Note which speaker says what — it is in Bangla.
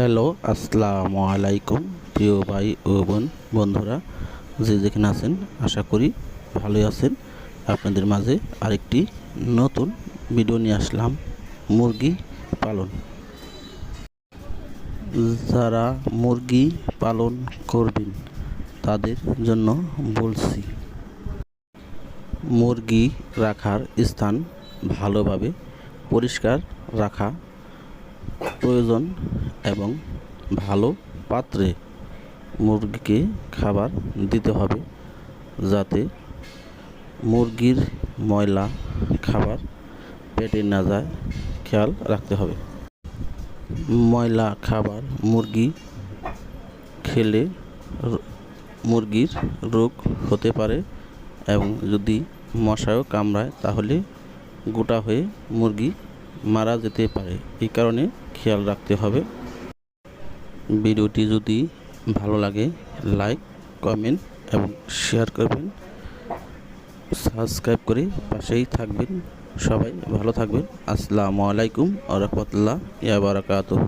Speaker 1: হ্যালো, আসসালামু আলাইকুম প্রিয় ভাই ও বোন, বন্ধুরা, যে যেখানে আছেন, আশা করি ভালোই আছেন। আপনাদের মাঝে আরেকটি নতুন ভিডিও নিয়ে আসলাম, মুরগি পালন। যারা মুরগি পালন করবেন, তাদের জন্য বলছি, মুরগি রাখার স্থান ভালোভাবে পরিষ্কার রাখা প্রয়োজন। এবং ভালো পাত্রে মুরগিকে খাবার দিতে হবে যাতে মুরগির ময়লা খাবার পেটে না যায়। খেয়াল রাখতে হবে। ময়লা খাবার মুরগি খেলে মুরগির রোগ হতে পারে এবং যদি মশাও কামড়ায় তাহলে গোটা হয়ে মুরগি মারা যেতে পারে। এই কারণে খেয়াল রাখতে হবে। ভিডিওটি যদি ভালো লাগে লাইক কমেন্ট এবং শেয়ার করবেন। সাবস্ক্রাইব করে পাশেই থাকবেন সবাই, ভালো থাকবেন। আসসালামু আলাইকুম আ ইয়া বারাকাতুহু।